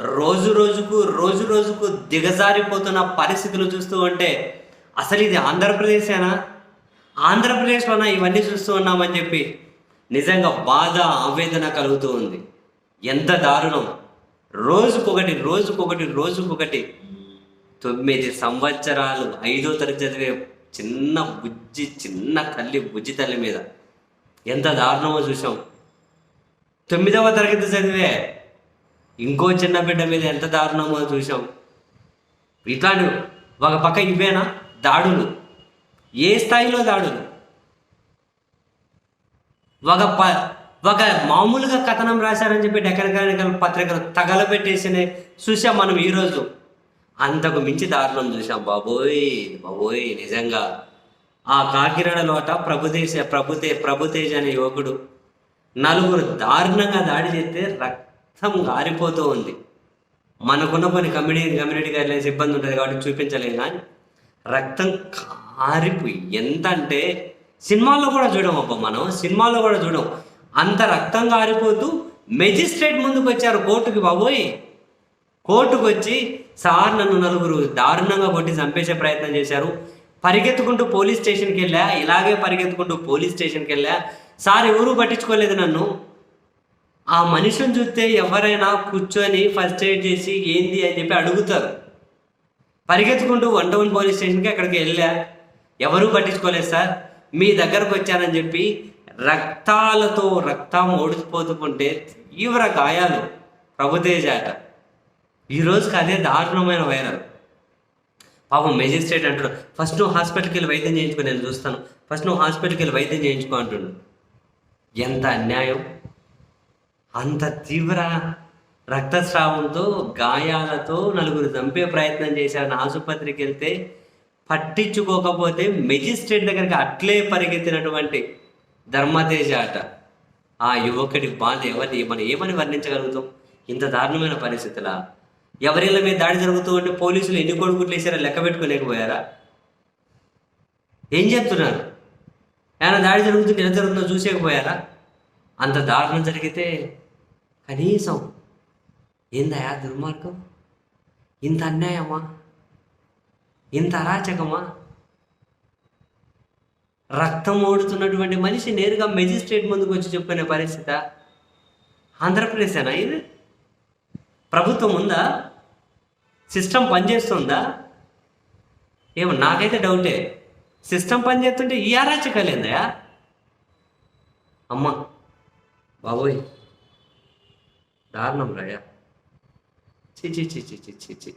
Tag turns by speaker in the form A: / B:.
A: రోజు రోజుకు రోజు రోజుకు దిగజారిపోతున్న పరిస్థితులు చూస్తూ ఉంటే అసలు ఇది ఆంధ్రప్రదేశేనా? ఆంధ్రప్రదేశ్లోనా ఇవన్నీ చూస్తూ ఉన్నామని చెప్పి నిజంగా బాధ ఆవేదన కలుగుతూ ఉంది. ఎంత దారుణం. రోజుకొకటి రోజుకొకటి రోజుకొకటి తొమ్మిది సంవత్సరాలు ఐదో తరగతి చదివే చిన్న బుజ్జి చిన్న తల్లి బుజ్జి తల్లి మీద ఎంత దారుణమో చూసాం తొమ్మిదవ తరగతి చదివే ఇంకో చిన్న బిడ్డ మీద ఎంత దారుణమో చూసాం ఇట్లాంటి ఒక పక్క ఇవేనా దాడులు. ఏ స్థాయిలో దాడులు? ఒక ప ఒక మామూలుగా కథనం రాశారని చెప్పి డెక్కనికల్ పత్రికలు తగలబెట్టేసిన చూసాం మనం ఈరోజు అంతకు మించి దారుణం చూసాం బాబోయ్ బాబోయ్ నిజంగా. ఆ కాకినాడలోట ప్రభుదేశ ప్రభుతే ప్రభుతేజ్ అనే యువకుడు నలుగురు దారుణంగా దాడి చేస్తే మొత్తం గారిపోతూ ఉంది. మనకున్న కొన్ని కమ్యూనిటీ కమ్యూనిటీ గైడ్లైన్స్ ఇబ్బంది ఉంటుంది కాబట్టి చూపించలేం కానీ రక్తం కారిపోయి ఎంత అంటే సినిమాల్లో కూడా చూడం అబ్బా మనం సినిమాల్లో కూడా చూడం అంత రక్తం కారిపోతూ మెజిస్ట్రేట్ ముందుకు వచ్చారు కోర్టుకి బాబోయ్. కోర్టుకు వచ్చి సార్ నన్ను నలుగురు దారుణంగా కొట్టి చంపేసే ప్రయత్నం చేశారు. పరిగెత్తుకుంటూ పోలీస్ స్టేషన్కి వెళ్ళా ఇలాగే పరిగెత్తుకుంటూ పోలీస్ స్టేషన్కి వెళ్ళా. సార్ ఎవరూ పట్టించుకోలేదు నన్ను. ఆ మనిషిని చూస్తే ఎవరైనా కూర్చొని ఫస్ట్ ఎయిడ్ చేసి ఏంది అని చెప్పి అడుగుతారు. పరిగెత్తుకుంటూ వన్ టౌన్ పోలీస్ స్టేషన్కి అక్కడికి వెళ్ళా. ఎవరూ పట్టించుకోలేదు సార్. మీ దగ్గరకు వచ్చానని చెప్పి రక్తాలతో రక్తం ఓడిపోతుంటే తీవ్ర గాయాలు. ప్రభుదేజాట ఈరోజుకి ఈ రోజుకి అదే దారుణమైన వైరల్. పాపం మెజిస్ట్రేట్ అంటాడు ఫస్ట్ నువ్వు హాస్పిటల్కి వెళ్ళి వైద్యం చేయించుకో నేను చూస్తాను. ఫస్ట్ నువ్వు హాస్పిటల్కి వెళ్ళి వైద్యం చేయించుకో అంటున్నాడు. ఎంత అన్యాయం. అంత తీవ్ర రక్తస్రావంతో గాయాలతో నలుగురు చంపే ప్రయత్నం చేశారని ఆసుపత్రికి వెళ్తే పట్టించుకోకపోతే మెజిస్ట్రేట్ దగ్గరికి అట్లే పరిగెత్తినటువంటి ధర్మతేజ అట. ఆ యువకుడి బాధ ఎవరిని మనం ఏమని వర్ణించగలుగుతాం? ఇంత దారుణమైన పరిస్థితులా? ఎవరిళ్ళ మీద దాడి జరుగుతూ ఉంటే పోలీసులు ఎన్ని కొడుకుట్లు వేసారా లెక్క పెట్టుకోలేకపోయారా? ఏం చెప్తున్నారు? ఏమైనా దాడి జరుగుతుంటే ఎంత జరుగుతుందో చూసేకపోయారా? అంత దారుణం జరిగితే కనీసం ఏందయా దుర్మార్గం? ఇంత అన్యాయమా? ఇంత అరాచకమా? రక్తం ఓడుతున్నటువంటి మనిషి నేరుగా మెజిస్ట్రేట్ ముందుకు వచ్చి చెప్పుకునే పరిస్థితి ఆంధ్రప్రదేశేనా ఇది? ప్రభుత్వం ఉందా? సిస్టమ్ పనిచేస్తుందా? ఏమో నాకైతే డౌటే. సిస్టమ్ పనిచేస్తుంటే ఈ అరాచకాలేందయా అమ్మ బాబోయ్. దారుణం రాయా. చి చి చి చి చి చి చి